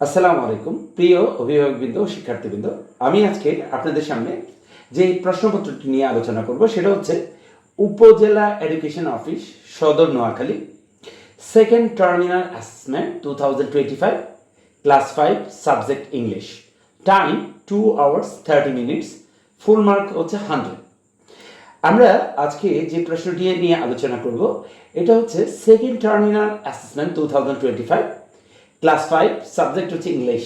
আসসালামু আলাইকুম, প্রিয় অভিভাবকবৃন্দ শিক্ষার্থীবৃন্দ। আমি আজকে আপনাদের সামনে যে প্রশ্নপত্রটি নিয়ে আলোচনা করব, সেটা হচ্ছে Upazila education office, Sadar Noakhali second terminal assessment two thousand twenty five class five subject English time two hours thirty minutes full mark হচ্ছে হান্ড্রেড আমরা আজকে যে প্রশ্নটি নিয়ে আলোচনা করব, এটা হচ্ছে second terminal assessment two thousand twenty five class five subject হচ্ছে ইংলিশ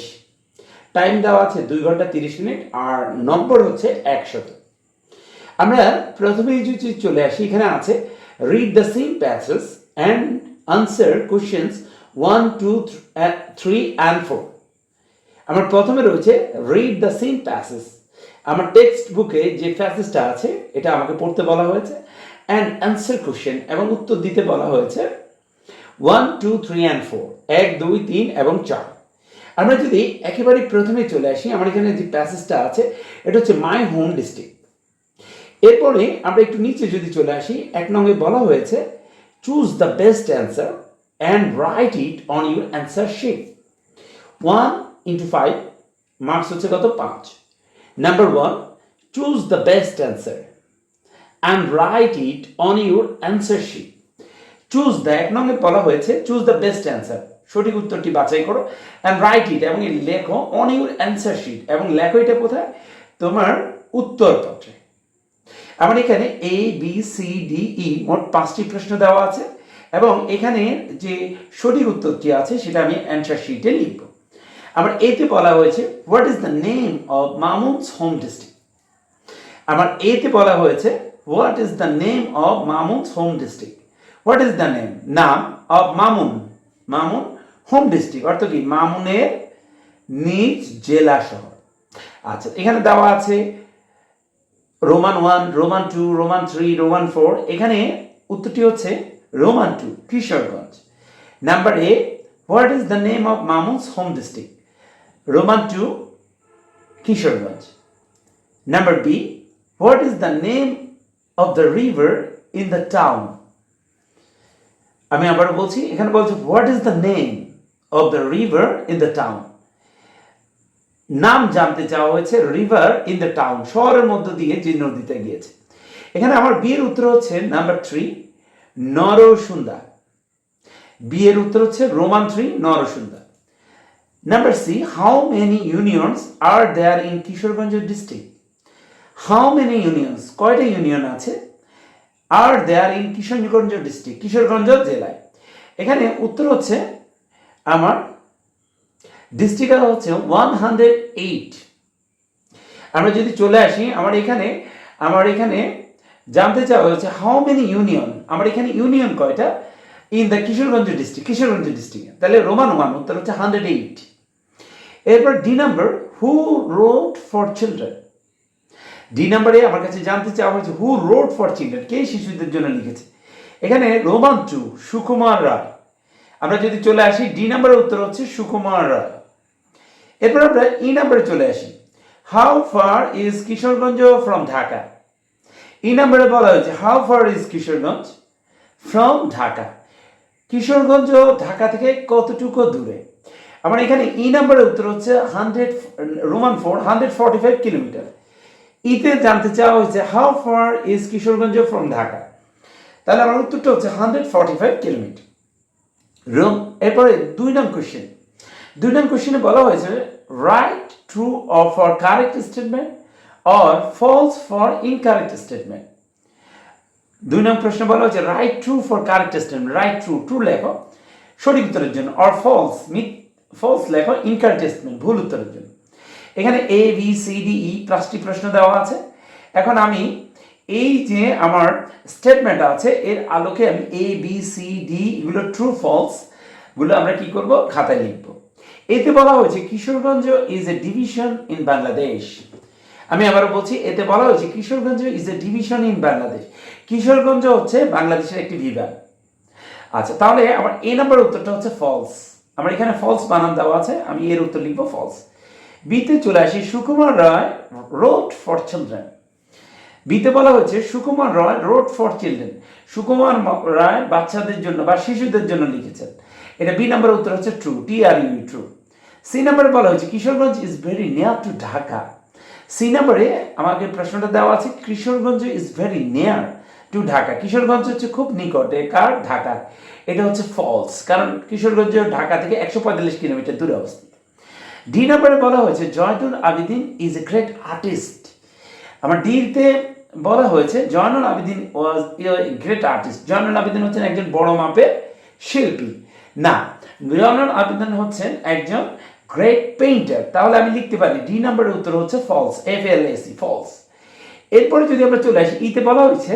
টাইম দেওয়া আছে দুই ঘণ্টা তিরিশ মিনিট আর নম্বর হচ্ছে একশত। আমরা প্রথমেই যদি চলে আসি, এখানে আছে read the same passage and answer questions one two three and four আমার প্রথমে রয়েছে রিড দ্য সেম প্যাসেজ আমার টেক্সট বুকে যে প্যাসেজটা আছে, এটা আমাকে পড়তে বলা হয়েছে অ্যান্ড অ্যান্সার কোশ্চেন এবং উত্তর দিতে বলা হয়েছে one two three and four এক, দুই, তিন এবং চার। আমরা যদি একেবারে প্রথমে চলে আসি, আমার এখানে যে প্যাসেজটা আছে, এটা হচ্ছে মাই হোম ডিস্ট্রিক্ট এরপরে আমরা একটু নিচে যদি চলে আসি, এক নঙ্গে বলা হয়েছে choose the best answer and write it on your answer sheet one into five marks হচ্ছে কত? পাঁচ। Number one choose the best answer and write it on your answer sheet choose the এক নঙ্গে বলা হয়েছে চুজ দ্য বেস্ট অ্যান্সার সঠিক উত্তরটি বাছাই করো অ্যান্ড রাইট ইট এবং লেখো অন ইউর অ্যান্সার শিট এবং লেখো এটা কোথায়? তোমার উত্তরপত্রে। আমার এখানে A B C D E মোট পাঁচটি প্রশ্ন দেওয়া আছে এবং এখানে যে সঠিক উত্তরটি আছে সেটা আমি অ্যান্সার শিটে লিখব। আমার এতে বলা হয়েছে what is the name of Mamun's home district আমার এতে বলা হয়েছে what is the name of Mamun's home district what is the name নাম of Mamun Mamun home district অর্থ কি? মামুনের নিজ জেলা শহর। আচ্ছা এখানে দেওয়া আছে Roman one Roman two Roman three Roman four এখানে উত্তরটি হচ্ছে Roman two Kishoreganj. Number A what is the name of Mamun's home district Roman two Kishoreganj. Number B what is the name of the river in the town আমি আবার বলছি, এখানে বলছে what is the name of the river in the town নাম জানতে চাওয়া হয়েছে river in the town শহরের মধ্য দিয়ে যে নদীতে গিয়েছে। এখানে আমার বিয়ের উত্তর হচ্ছে নাম্বার থ্রি নরসুন্দা। বিয়ের উত্তর হচ্ছে Roman three Narsunda. Number C how many unions are there in Kishoreganj district how many unions কয়টা ইউনিয়ন আছে? Are there in Kishoreganj district Kishoreganj জেলায়। এখানে উত্তর হচ্ছে আমার ডিস্ট্রিক্ট হচ্ছে ওয়ান হান্ড্রেড এইট আমরা যদি চলে আসি, আমার এখানে আমার এখানে জানতে চাওয়া হচ্ছে হাউ মেনি ইউনিয়ন আমার এখানে ইউনিয়ন কয়টা? In the Kishoreganj district Kishoreganj district তাহলে রোমান ওয়ান উত্তর হচ্ছে হান্ড্রেড এইট এরপর D number who wrote for children D নাম্বারে আমার কাছে জানতে চাওয়া হয়েছে হু রোড ফর চিলড্রেন কে শিশুদের জন্য লিখেছে? এখানে রোমান টু, সুকুমার রায়। আমরা যদি চলে আসি ডি নাম্বারের উত্তর হচ্ছে সুকুমার রায়। এরপর আমরা ই নাম্বারে চলে আসি। How far is Kishoreganj from Dhaka? E নাম্বারে বলা হয়েছে how far is Kishoreganj from Dhaka? Kishoreganj Dhaka থেকে কতটুকু দূরে? আমার এখানে ই নাম্বারের উত্তর হচ্ছে hundred Roman four hundred forty five kilometre ইতে জানতে চাওয়া হয়েছে how far is Kishoreganj from Dhaka? তাহলে আমার উত্তরটা হচ্ছে hundred forty five kilometre Roman এরপরে দুই নং কোশ্চেন দুই নং কোশ্চেনে বলা হয়েছে right true or for correct statement or false for incorrect statement দুই নং প্রশ্ন বলা হয়েছে right true for correct statement right true true লেখো। সঠিক উত্তরের জন্য অর ফলস মিথ ফলস লেখো ইনকারেক্ট স্টেটমেন্ট ভুল উত্তরের জন্য। এখানে A B C D E পাঁচটি প্রশ্ন দেওয়া আছে। এখন আমি এই যে আমার স্টেটমেন্ট আছে, এর আলোকে আমি এ বি সি ডি এগুলো ট্রু ফলসগুলো আমরা কি করব? খাতায় লিখব। এতে বলা হয়েছে, Kishoreganj is a division in Bangladesh আমি আবারও বলছি, এতে বলা হয়েছে, Kishoreganj is a division in Bangladesh Kishoreganj হচ্ছে বাংলাদেশের একটি বিভাগ। আচ্ছা তাহলে আমার এ নাম্বার উত্তরটা হচ্ছে ফলস আমার এখানে ফলস বানান দেওয়া আছে, আমি এর উত্তর লিখব ফলস বিতে চলে আসি Sukumar Ray wrote for children বিতে বলা হয়েছে Sukumar Ray wrote for children Sukumar Ray বাচ্চাদের জন্য বা শিশুদের জন্য লিখেছেন। এটা বি নাম্বার উত্তর হচ্ছে true T R U true C নাম্বারে বলা হয়েছে, Kishoreganj is very near to Dhaka C নাম্বারে আমাকে প্রশ্নটা দেওয়া আছে, Kishoreganj is very near to Dhaka Kishoreganj হচ্ছে খুব নিকটে, কার? ঢাকা এটা হচ্ছে ফলস কারণ কিশোরগঞ্জ ঢাকা থেকে একশো পঁয়তাল্লিশ কিলোমিটার দূরে অবস্থিত। ডি নাম্বারে বলা হয়েছে Zainul Abedin is a great artist আমার ডিতে বলা হয়েছে Zainul Abedin was great artist Zainul Abedin হচ্ছেন একজন বড় মাপের শিল্পী। না জয়নুল আবিদিন হচ্ছেন একজন গ্রেট পেইন্টার তাহলে আমি লিখতে পারি, ডি নাম্বারের উত্তর হচ্ছে false F L S S E false এরপরে যদি আমরা চলে আসি, ইতে বলা হয়েছে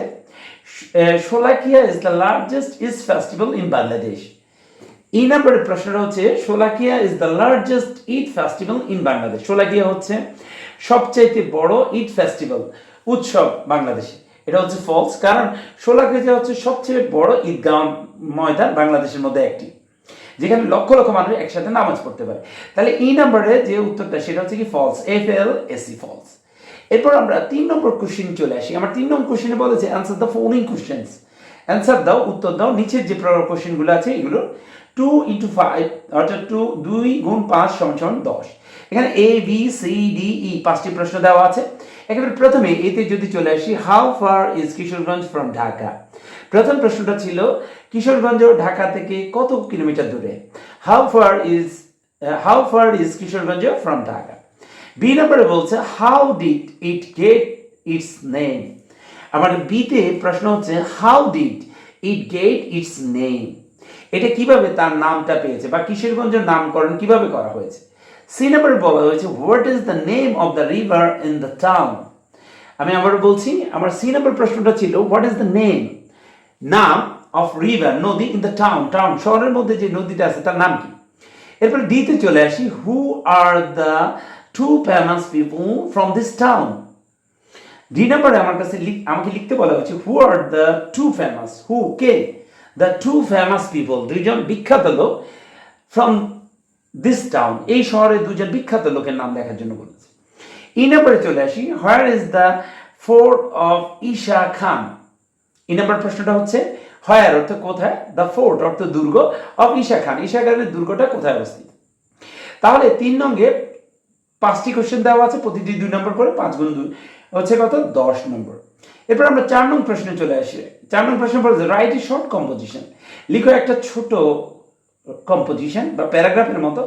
Sholakia is the largest is festival in Bangladesh এই নাম্বারের প্রশ্নটা হচ্ছে, Sholakia is the largest Eid festival in Bangladesh Sholakia হচ্ছে সবচাইতে বড় ঈদ ফেস্টিভ্যাল উৎসব বাংলাদেশে। এটা হচ্ছে ফলস কারণ শোলাকিয়া হচ্ছে সবচেয়ে বড় ঈদগাহ ময়দান বাংলাদেশের মধ্যে একটি, যেখানে লক্ষ লক্ষ মানুষ একসাথে নামাজ পড়তে পারে। তাহলে এই নাম্বারে যে উত্তরটা, সেটা হচ্ছে কি false F L S E false এরপর আমরা তিন নম্বর কোশ্চেন চলে আসি। আমার তিন নম্বর কোশ্চেনে বলেছে answer the following questions answer দাও, উত্তর দাও, নিচের যে কোশ্চেনগুলো আছে, এগুলো টু ইন্টু ফাইভ অর্থাৎ টু দুই গুণ পাঁচ সমান দশ। এখানে A B C D E পাঁচটি প্রশ্ন দেওয়া আছে। একেবারে প্রথমে এতে যদি চলে আসি how far is Kishoreganj from Dhaka প্রথম প্রশ্নটা ছিল, কিশোরগঞ্জ ঢাকা থেকে কত কিলোমিটার দূরে? How far is how far is Kishoreganj from Dhaka B নম্বরে বলছে how did it get its name আমার বিতে প্রশ্ন হচ্ছে how did it get its name এটা কীভাবে তার নামটা পেয়েছে বা কিশোরগঞ্জের নামকরণ কীভাবে করা হয়েছে? সি নম্বরে বলা হয়েছে what is the name of the river in the town আমি আবার বলছি, আমার সি নম্বর প্রশ্নটা ছিল হোয়াট ইজ দ্য নেম নাম অফ রিভার নদী ইন দ্য টাউন টাউন শহরের মধ্যে যে নদীটা আছে তার নাম কি? এরপর ডিতে চলে আসি who are the two famous people from this town D নাম্বারে আমার কাছে আমাকে লিখতে বলা হয়েছে who are the two famous who K? The two famous people দুইজন বিখ্যাত লোক ফ্রম দিস টাউন এই শহরে দুজন বিখ্যাত লোকের নাম দেখার জন্য বলেছে। ই নাম্বারে চলে আসি where is the fort of Isa Khan এই নাম্বার প্রশ্নটা হচ্ছে হয়ার অর্থ কোথায়? দ্য ফোর্ট অর্থ দুর্গ অফ ঈশা খান ঈশা খানের দুর্গটা কোথায় অবস্থিত? তাহলে তিন নঙ্গে পাঁচটি কোশ্চেন দেওয়া আছে, প্রতিটি দুই নম্বর করে পাঁচ গুণ দুই। হচ্ছে কত? দশ নম্বর এরপর আমরা চার নং প্রশ্নে চলে আসি। চার নং প্রশ্ন বলছে রাইট এ শর্ট কম্পোজিশন লিখো একটা ছোট কম্পোজিশন বা প্যারাগ্রাফের মতো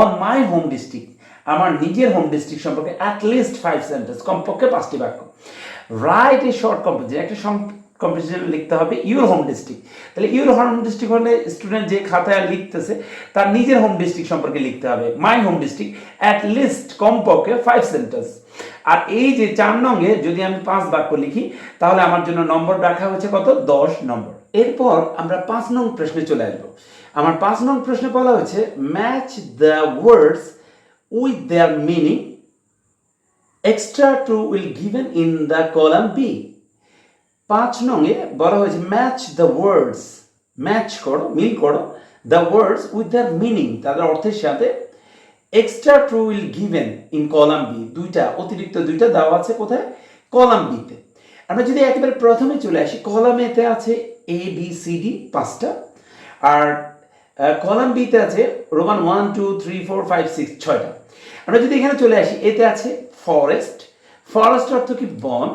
অন মাই হোম ডিস্ট্রিক্ট আমার নিজের হোম ডিস্ট্রিক্ট সম্পর্কে অ্যাট লিস্ট ফাইভ সেন্টেন্স কমপক্ষে পাঁচটি বাক্য। রাইট এ শর্ট কম্পোজিশন একটা কম্পোজিশন লিখতে হবে ইউর হোম ডিস্ট্রিক্ট তাহলে ইউর হোম ডিস্ট্রিক্ট হলে স্টুডেন্ট যে খাতায় লিখতেছে, তার নিজের হোম ডিস্ট্রিক্ট সম্পর্কে লিখতে হবে। My home district at least কমপক্ষে ফাইভ সেন্টেন্স আর এই যে চার নঙ্গে যদি আমি পাঁচ বাক্য লিখি, তাহলে আমার জন্য নম্বর রাখা হয়েছে কত? দশ নম্বর। এরপর আমরা পাঁচ নং প্রশ্নে চলে আসব। আমার পাঁচ নং প্রশ্নে বলা হয়েছে match the words with their meaning extra two will given in the column B পাঁচ নঙে বলা হয়েছে ম্যাচ দ্য ওয়ার্ডস ম্যাচ করো, মিল করো the words with their meaning তাদের অর্থের সাথে extra two will given in column B দুইটা, অতিরিক্ত দুইটা দেওয়া আছে কোথায়? কলাম বিতে আমরা যদি একেবারে প্রথমে চলে আসি কলাম এতে আছে এ বি সি ডি পাঁচটা, আর কলাম বিতে আছে Roman one two three four five six ছয়টা। আমরা যদি এখানে চলে আসি এতে আছে ফরেস্ট ফরেস্ট অর্থ কি? বন।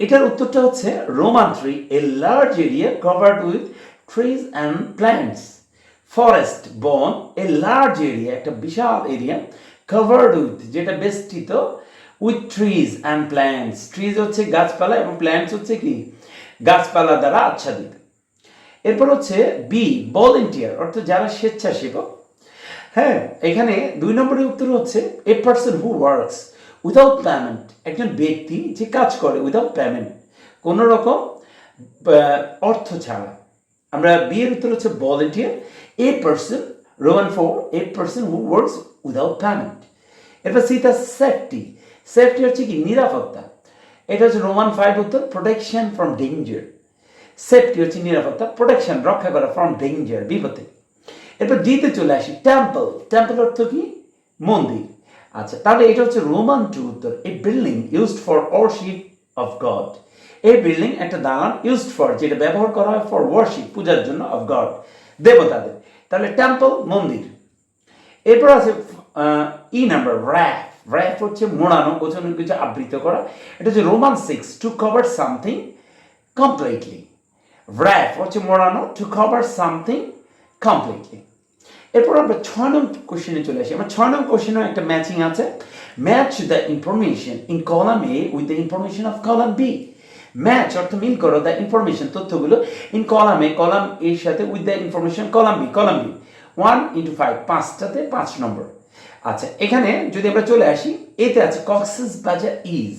এটার উত্তরটা হচ্ছে Roman three a large area covered with trees and plants forest বন এ লার্জ এরিয়া একটা বিশাল এরিয়া কভার্ড উইথ যেটা বেষ্টিত with trees and plants trees হচ্ছে গাছপালা এবং প্ল্যান্টস হচ্ছে কি? গাছপালা দ্বারা আচ্ছাদিত। এরপর হচ্ছে বি ভলেন্টিয়ার অর্থাৎ যারা স্বেচ্ছাসেবক। হ্যাঁ এখানে দুই নম্বরের উত্তর হচ্ছে a person who works without payment একজন ব্যক্তি যে কাজ করে উইদাউট পেমেন্ট কোনো রকম অর্থ ছাড়া। আমরা বিয়ের উত্তর হচ্ছে volunteer a person Roman four a person who works without payment এরপর সিটা সেফটি সেফটি হচ্ছে কি? নিরাপত্তা। এটা হচ্ছে রোমান ফাইভ উত্তর প্রোটেকশন ফ্রম ডেঞ্জার সেফটি হচ্ছে নিরাপত্তা প্রোটেকশন রক্ষা করা ফ্রম ডেঞ্জার বিপদে এরপর ডিতে চলে আসি টেম্পল টেম্পল অর্থ কি? মন্দির। আচ্ছা তাহলে এটা হচ্ছে রোমান টু উত্তর। A building used for worship of God এই বিল্ডিং একটা দালান ইউজড ফর যেটা ব্যবহার করা হয় ফর ওয়ারশিপ পূজার জন্য অফ গড দেবতাদের। তাহলে টেম্পল মন্দির। এরপর আছে ই নাম্বার র্যাফ র্যাফ হচ্ছে মোড়ানো, গোছানো, কিছু আবৃত করা। এটা হচ্ছে Roman six to cover something completely wrap হচ্ছে মোড়ানো টু কভার সামথিং কমপ্লিটলি এরপর আমরা ছয় নং কোশ্চেনে চলে আসি। আমার ছয় নং কোশ্চেনেও একটা ম্যাচিং আছে। Match the information in column A with the information of column B match অর্থ মিল করো দ্য ইনফরমেশন তথ্যগুলো ইন কলাম এ কলাম এর সাথে with the information column B column B one into five পাঁচটাতে পাঁচ নম্বর। আচ্ছা এখানে যদি আমরা চলে আসি, এতে আছে কক্সেস বাজার ইজ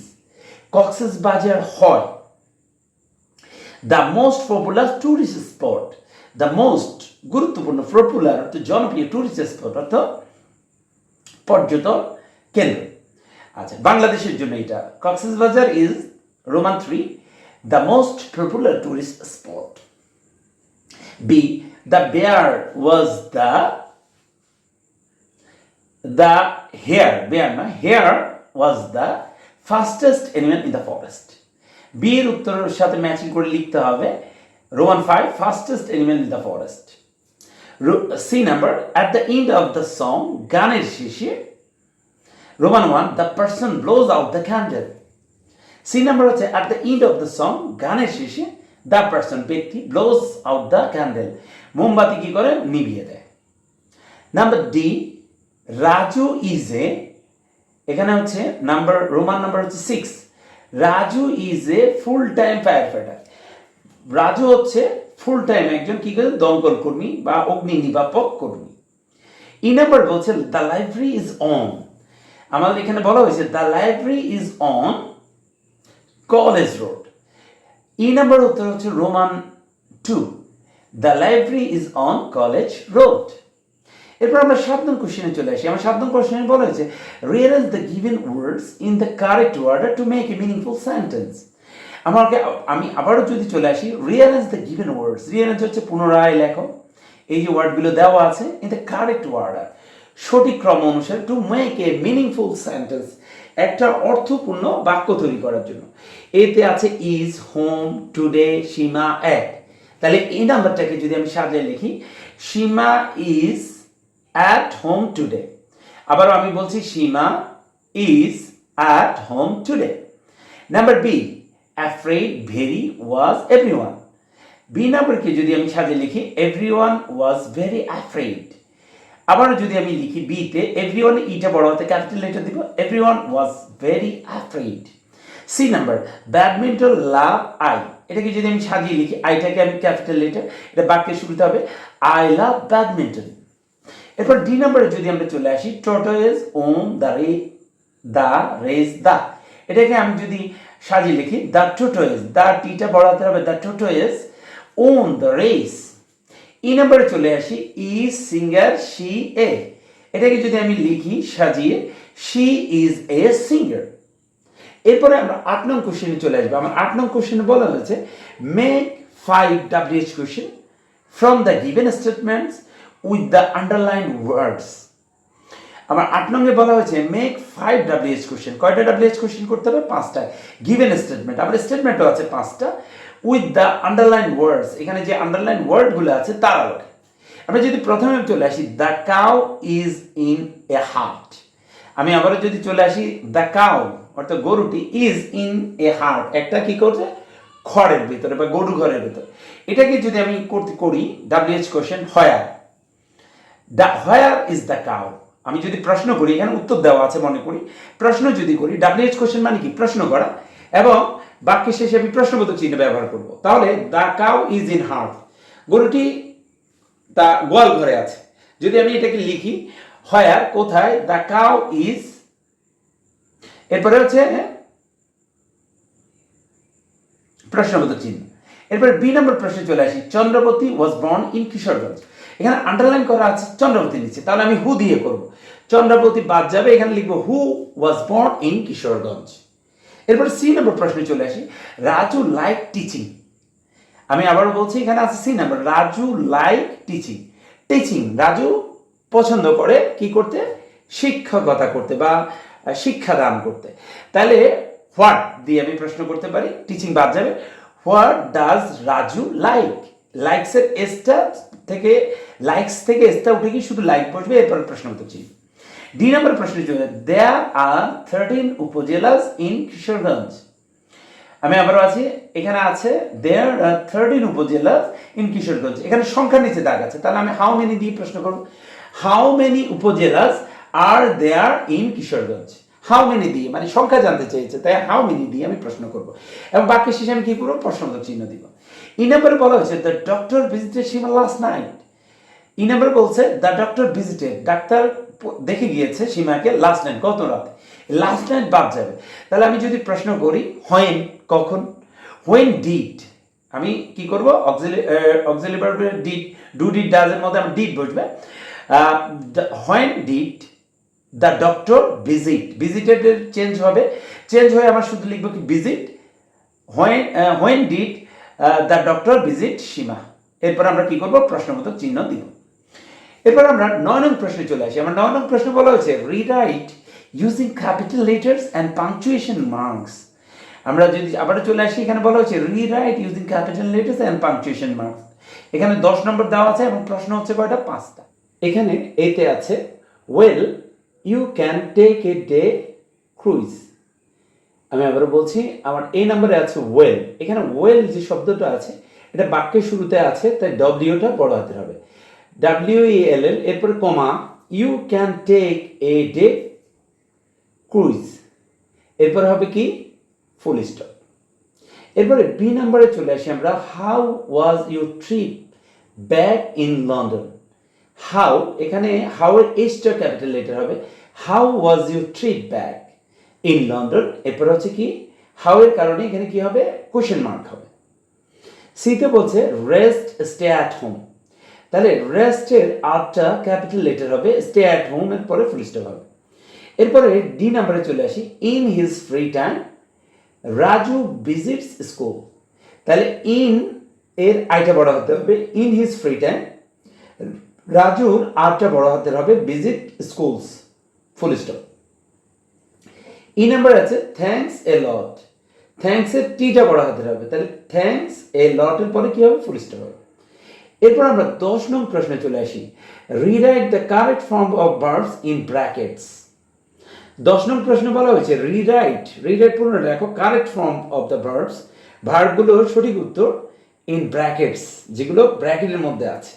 কক্সেস বাজার হয়। The most popular tourist spot the most গুরুত্বপূর্ণ পপুলার অর্থ জনপ্রিয় ট্যুরিস্ট স্পট অর্থ পর্যটন কেন্দ্র। আচ্ছা বাংলাদেশের জন্য এটা। Cox's Bazar is Roman three the most popular tourist spot B the bear was the the hare bear না hare was the fastest animal in the forest বিয়ের উত্তরের সাথে ম্যাচিং করে লিখতে হবে Roman five fastest animal in the forest C number at the end of the song গানের শেষে Roman one the person blows out the candle C number হচ্ছে at the end of the song গানের শেষে the person ব্যক্তি blows out the candle মোমবাতি কি করে? নিভিয়ে দেয়। Number D Raju is a এখানে হচ্ছে নাম্বার রোমান নাম্বার হচ্ছে six Raju is a full time fire fighter Raju হচ্ছে ফুল টাইম একজন কি করে দমকল কর্মী বা অগ্নি নির্বাপক কর্মী। ই নাম্বার বলছে দ্য লাইব্রেরি ইজ অন আমাদের এখানে বলা হয়েছে the library is on college road E number উত্তর হচ্ছে Roman two the library is on college road এরপর আমরা সাত কোশ্চেনে চলে আসি। আমার সাত নং কোশ্চেনে বলা হয়েছে realise the given words in the correct order to make a meaningful sentence আমাকে আমি আবারও যদি চলে আসি realise the given words realise হচ্ছে পুনরায় লেখো। এই যে ওয়ার্ডগুলো দেওয়া আছে ইন দ্য কারেক্ট ওয়ার্ডার সঠিক ক্রম অনুসারে to make a meaningful sentence একটা অর্থপূর্ণ বাক্য তৈরি করার জন্য। এতে আছে ইজ হোম টুডে সীমা এক। তাহলে এই নাম্বারটাকে যদি আমি সাজিয়ে লিখি, Seema is at home today আবারও আমি বলছি, Seema is at home today number B afraid very was every one B নাম্বারকে যদি আমি সাজিয়ে লিখি every one was very afraid আবার যদি আমি লিখি বিতে এভরি ওয়ান ইটা বড় হাতে ক্যাপিটাল লেটার দিব every one was very afraid C number badminton love I এটাকে যদি আমি সাজিয়ে লিখি আইটাকে আমি ক্যাপিটাল লেটার এটা বাক্যের শুরুতে হবে আই লাভ ব্যাডমিন্টন এরপর ডি নাম্বারে যদি আমরা চলে আসি টোটোয়েজ ওম দ্য রে দ্য রেস দ্য এটাকে আমি যদি সাজিয়ে লিখি দ্য টোটোয়েজ দ্য টিটা বড় হাতে হবে the tortoise won the race E নাম্বারে চলে আসি ই সিঙ্গার শি এ এটাকে যদি আমি লিখি, সাজিয়ে শি ইজ এ সিঙ্গার এরপরে আমরা আট নং কোশ্চেনে চলে আসব। আমার আট নং কোশ্চেনে বলা হয়েছে make five WH question from the given statements with the underline words আমার আট নঙ্গে বলা হয়েছে মেক ফাইভ ডাব্লিউএইচ কোশ্চেন কয়টা ডাব্লিউএইচ কোশ্চেন করতে হবে? পাঁচটা। গিভেন স্টেটমেন্ট আমার স্টেটমেন্টও আছে পাঁচটা। উইথ দ্য আন্ডারলাইন ওয়ার্ডস এখানে যে আন্ডারলাইন ওয়ার্ডগুলো আছে, তার আলোকে। আমরা যদি প্রথমে চলে আসি the cow is in a hut আমি আবারও যদি চলে আসি দ্য কাউ অর্থাৎ গরুটি ইজ ইন এ হার্ট একটা কি করছে? খড়ের ভিতরে বা গরু ঘরের ভিতরে। এটাকে যদি আমি করতে করি WH question where the where is the cow আমি যদি প্রশ্ন করি, এখানে উত্তর দেওয়া আছে মনে করি। প্রশ্ন যদি করি ডাব্লিউএইচ কোশ্চেন মানে কি? প্রশ্ন করা। এবং বাক্যের শেষে আমি প্রশ্নবোধক চিহ্ন ব্যবহার করব। তাহলে the cow is in hut. গরুটি তা গোয়াল ঘরে আছে। যদি আমি এটাকে লিখি, হোয়ার কোথায় দ্য কাউ ইজ? এরপরে হচ্ছে, প্রশ্নবোধক চিহ্ন। এরপরে বি নম্বর প্রশ্নে চলে আসি। Chandrabati was born in Kishoreganj. এখানে আন্ডারলাইন করা আছে, চন্দ্রবতী নিচে। তাহলে আমি হু দিয়ে করব। চন্দ্রবতী বাদ যাবে, এখানে লিখব who was born in Kishoreganj. এরপর সি নম্বর প্রশ্নে চলে আসি। রাজু লাইক টিচিং আমি আবারও বলছি, এখানে আছে C number Raju like teaching teaching Raju পছন্দ করে কি করতে? শিক্ষকতা করতে বা শিক্ষাদান করতে। তাহলে হোয়াট দিয়ে আমি প্রশ্ন করতে পারি? টিচিং বাদ যাবে। হোয়াট ডাজ রাজু লাইক লাইকসের এসটা থেকে লাইকস থেকে এসটা উঠে কি শুধু লাইক বসবে, এরপর প্রশ্ন চিহ্ন ডি নম্বর প্রশ্ন চলে there are thirteen upazilas in Kishoreganj. আমি আবারও আছি, এখানে আছে there are thirteen upazila in Kishoreganj. এখানে সংখ্যা নিচে দাগ আছে, তাহলে আমি হাউ মেনি দিয়ে প্রশ্ন করব? How many upazilas are there in Kishoreganj? How many দিয়ে মানে সংখ্যা জানতে চেয়েছে, তাই হাউ মেনি দিয়ে আমি প্রশ্ন করব। এবং বাক্যের শেষে আমি কি করব? প্রশ্নবোধক চিহ্ন দিব। ই নম্বরে বলা হয়েছে the doctor visited Seema last night E number বলছে দ্য ডক্টর ভিজিটেড ডাক্তার দেখে গিয়েছে সীমাকে লাস্ট নাইট গত রাতে। লাস্ট নাইট বাদ যাবে। তাহলে আমি যদি প্রশ্ন করি হোয়েন কখন? হোয়েন ডিড আমি কি করব? অক্সিলি ডিড ডু ডিড ডাজের মধ্যে আমার ডিড বসবে। When did the doctor visit ভিজিটেডের change হবে। চেঞ্জ হয়ে আমার শুধু লিখব কি visit when when did the doctor visit Seema. এরপর আমরা কি করব? প্রশ্নবোধক চিহ্ন দিব। এরপর আমরা নয় নং প্রশ্নে চলে আসি। আমার নয় নং প্রশ্ন বলা হয়েছে rewrite using capital letters and punctuation marks আমরা যদি আবার চলে আসি, এখানে বলা হয়েছে rewrite using capital letters and punctuation marks এখানে দশ নম্বর দেওয়া আছে এবং প্রশ্ন হচ্ছে কয়টা? পাঁচটা। এখানে এতে আছে well you can take a day cruise আমি আবারও বলছি, আমার এই নাম্বারে আছে ওয়েল এখানে ওয়েল যে শব্দটা আছে, এটা বাক্যের শুরুতে আছে, তাই ডব্লিউটা বড় হাতে হবে। ডাব্লিউ এল এল এরপরে comma you can take a day cruise এরপর হবে কি? ফুল স্টপ এরপরে বি নাম্বারে চলে আসি আমরা how was your trip back in London how এখানে হাউ এর এইচটা ক্যাপিটাল লেটার হবে how was your trip back in London, এরপর হচ্ছে কি হাউ এর কারণে এখানে কি হবে? কোশ্চেন মার্ক হবে। সিতে বলছে রেস্ট স্টে অ্যাট হোম তাহলে রেস্টের আটটা ক্যাপিটাল লেটার হবে স্টে অ্যাট হোম এর পরে ফুল স্টপ হবে। এরপরে ডি নাম্বারে চলে আসি in his free time Raju visits school তাহলে ইন এর আইটা বড় হতে হবে ইন হিজ ফ্রি টাইম রাজুর আটটা বড় হাতের হবে visit schools full stop E number আছে থ্যাঙ্কস এ লট থ্যাঙ্কস এর টিটা বড় হাতের হবে, তাহলে থ্যাঙ্কস এ লটের পরে কি হবে? ফুল স্টপ হবে। এরপর আমরা দশ নং প্রশ্নে চলে আসি। Rewrite the correct form of verbs in brackets দশ নং প্রশ্ন বলা হয়েছে রিরাইট রিরাইট পূর্ণ লেখো correct form of the verbs ভার্বগুলোর সঠিক উত্তর ইন ব্র্যাকেটস যেগুলো ব্র্যাকেটের মধ্যে আছে।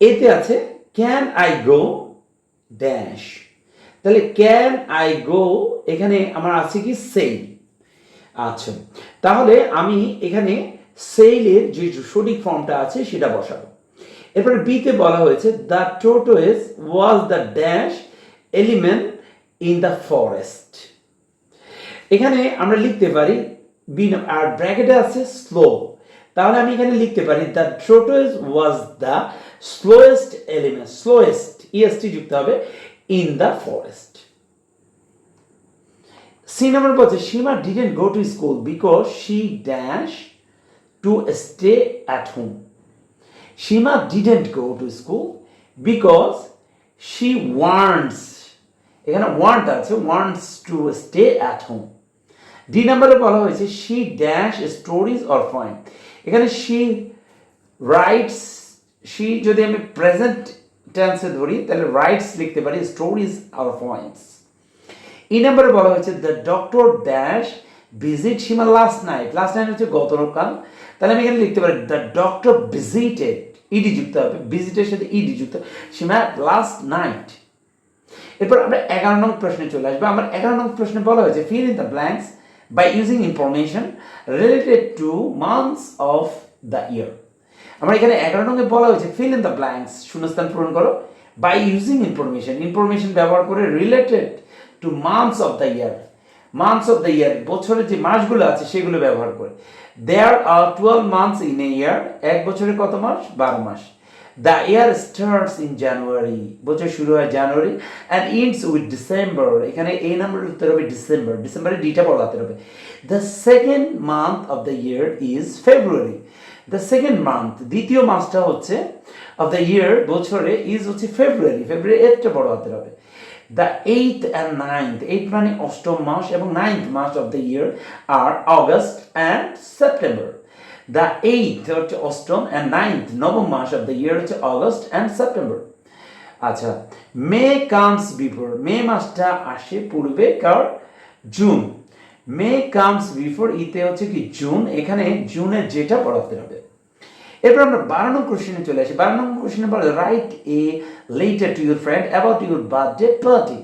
এতে আছে ক্যান আই গো ড্যাশ তাহলে ক্যান আই গো এখানে আমার আছে কি সেল আচ্ছা তাহলে আমি এখানে সেলের যে সঠিক ফর্মটা আছে সেটা বসাবো। এরপরে বিতে বলা হয়েছে the tortoise was the dash element in the forest এখানে আমরা লিখতে পারি বি আর ব্র্যাকেটে আছে স্লো তাহলে আমি এখানে লিখতে পারি the tortoise was the slowest element slowest EST যুক্ত হবে। In the forest C number বলছে Seema didn't go to school because she dash to stay at home Seema didn't go to school because she wants এখানে want আছে wants to stay at home D নাম্বারে বলা হয়েছে she dash stories or point এখানে she writes she যদি আমি present টেন্সে ধরি, তাহলে রাইটস লিখতে পারি স্টোরিজ অর পয়েন্টস ই নাম্বারে বলা হয়েছে the doctor dash visit Seema last night last night হচ্ছে গতকাল। তাহলে আমি এখানে লিখতে পারি দ্য ডক্টর ভিজিটেড ইডি যুক্ত হবে ভিজিটের সাথে ইডি যুক্ত সীমা লাস্ট নাইট এরপর আমরা এগারো নং প্রশ্নে চলে আসব। আমার এগারো নং প্রশ্নে বলা হয়েছে fill in the blanks by using information related to months of the year আমরা এখানে এগারো নঙ্গে বলা হয়েছে ফিল ইন দ্য ব্ল্যাঙ্কস শূন্যস্থান পূরণ করো বাই ইউজিং ইনফরমেশন ইনফরমেশন ব্যবহার করে related to months of the year months of the year বছরের যে মাসগুলো আছে, সেগুলো ব্যবহার করে। There are twelve months in a year এক বছরে কত মাস? বারো মাস। The year starts in January বছর শুরু হয় January and ends with December এখানে এই নাম্বার উত্তর হবে ডিসেম্বর ডিসেম্বরে ডিটা বলাতে হবে। The second month of the year is February the second month দ্বিতীয় মাসটা হচ্ছে অফ দ্য ইয়ার বছরে ইজ হচ্ছে ফেব্রুয়ারি ফেব্রুয়ারি একটা বড় হাতের হবে। The eighth and ninth eight মানে অষ্টম মাস এবং ninth mass of the year are August and September the eighth হচ্ছে অষ্টম অ্যান্ড নাইন্থ নবম মাস অফ দ্য ইয়ার হচ্ছে অগস্ট অ্যান্ড সেপ্টেম্বর আচ্ছা মে কামস বিফোর মে মাসটা আসে পূর্বে কার? জুন মে কামস বিফোর ইতে হচ্ছে কি জুন, এখানে জুনের যেটা পড়াতে হবে। এরপর আমরা বারো নম্বর কোশ্চেনে চলে আসি। বারো নম্বর কোশ্চেনে বলে write a letter to your friend about your birthday party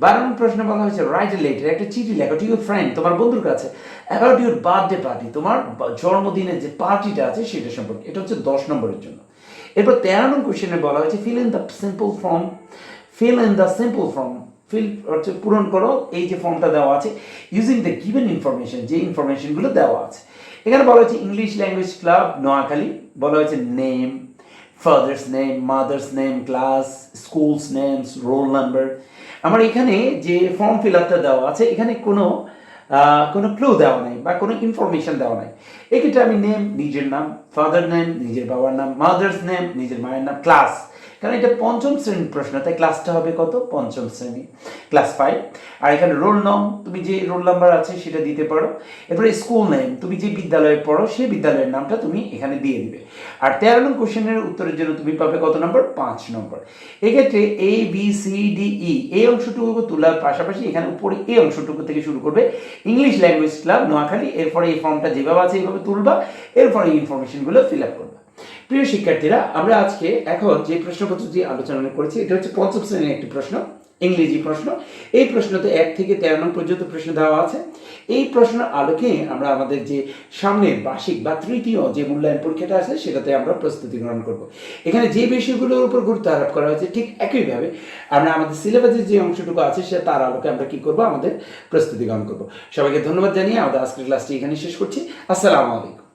বারো নম্বর প্রশ্নে বলা হয়েছে রাইট এ লেটার একটা চিঠি লেখো টু ইউর ফ্রেন্ড তোমার বন্ধুর কাছে অ্যাবাউট ইউর বার্থডে পার্টি তোমার জন্মদিনের যে পার্টিটা আছে সেটা সম্পর্কে। এটা হচ্ছে দশ নম্বরের জন্য। এরপর তেরো নম্বর কোশ্চেনে বলা হয়েছে fill in the simple form fill in the simple form fill হচ্ছে পূরণ করো, এই যে ফর্মটা দেওয়া আছে ইউজিং দ্য গিভেন ইনফরমেশন যে ইনফরমেশনগুলো দেওয়া আছে। এখানে বলা হয়েছে ইংলিশ ল্যাঙ্গুয়েজ ক্লাব নোয়াখালী। বলা হয়েছে name father's name mother's name class schools names roll number আমার এখানে যে ফর্ম ফিল আপটা দেওয়া আছে, এখানে কোনো কোনো ক্লু দেওয়া নেই বা কোনো ইনফরমেশন দেওয়া নাই। এক্ষেত্রে আমি নেম নিজের নাম ফাদার নেম নিজের বাবার নাম মাদার্স নেম নিজের মায়ের নাম ক্লাস কারণ এটা পঞ্চম শ্রেণির প্রশ্ন, তাই ক্লাসটা হবে কত? পঞ্চম শ্রেণি ক্লাস ফাইভ আর এখানে রোল নম তুমি যে রোল নাম্বার আছে সেটা দিতে পারো। এরপরে স্কুল নেম তুমি যে বিদ্যালয়ে পড়ো সেই বিদ্যালয়ের নামটা তুমি এখানে দিয়ে দিবে। আর তেরো নম্বর কোশ্চেনের উত্তরের জন্য তুমি পাবে কত নম্বর পাঁচ নম্বর এক্ষেত্রে A B C D E এই অংশটুকু তোলার পাশাপাশি এখানে উপরে এই অংশটুকু থেকে শুরু করবে ইংলিশ ল্যাঙ্গুয়েজ ক্লাব নোয়াখালী। এরপরে এই ফর্মটা যেভাবে আছে, এইভাবে তুলবা। এরপরে এই ইনফরমেশনগুলো ফিল আপ করবা। প্রিয় শিক্ষার্থীরা, আমরা আজকে এখন যে প্রশ্নপত্রটি আলোচনা করেছি, এটা হচ্ছে পঞ্চম শ্রেণির একটি প্রশ্ন, ইংরেজি প্রশ্ন। এই প্রশ্নতে এক থেকে তেরো নং পর্যন্ত প্রশ্ন দেওয়া আছে। এই প্রশ্নের আলোকে আমরা আমাদের যে সামনের বার্ষিক বা তৃতীয় যে মূল্যায়ন পরীক্ষাটা আছে, সেটাতে আমরা প্রস্তুতি গ্রহণ করব। এখানে যে বিষয়গুলোর উপর গুরুত্ব আরোপ করা হয়েছে, ঠিক একইভাবে আমরা আমাদের সিলেবাসের যে অংশটুকু আছে সে তার আলোকে আমরা কি করব? আমাদের প্রস্তুতি গ্রহণ করব। সবাইকে ধন্যবাদ জানিয়ে আমাদের আজকের ক্লাসটি এখানে শেষ করছি। আসসালামু আলাইকুম।